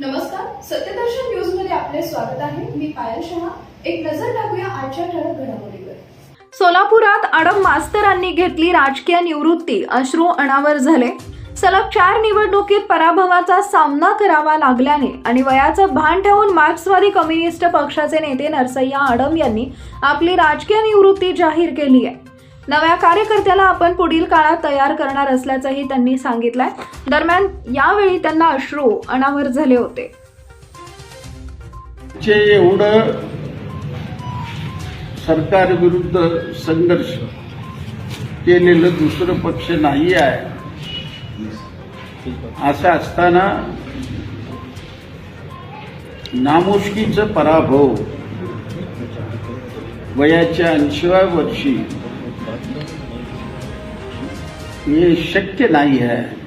नमस्कार सत्यदर्शन न्यूजमध्ये आपले स्वागत आहे. मी पायल शहा. एक नजर टाकूया आजच्या ठळक घडामोडीवर. सोलापुरात आडम मास्तरांनी घेतली राजकीय निवृत्ती. अश्रू अनावर झाले. सलग चार निवडणुकीत पराभवाचा सामना करावा लागल्याने आणि वयाचं भान ठेवून मार्क्सवादी कम्युनिस्ट पक्षाचे नेते नरसय्या आडम यांनी आपली राजकीय निवृत्ती जाहीर केली आहे. नव्या कार्यकर्त्याला आपण पुढील काळात तयार करणार असल्याचंही त्यांनी सांगितलंय. दरम्यान यावेळी त्यांना अश्रू अनावर झाले होते. एवढं एवढं सरकारविरुद्ध संघर्ष केलेलं दुसरं पक्ष नाही आहे. असं असताना नामुष्कीचं पराभव वयाच्या ऐंशीव्या वर्षी ये शक्य नाही आहे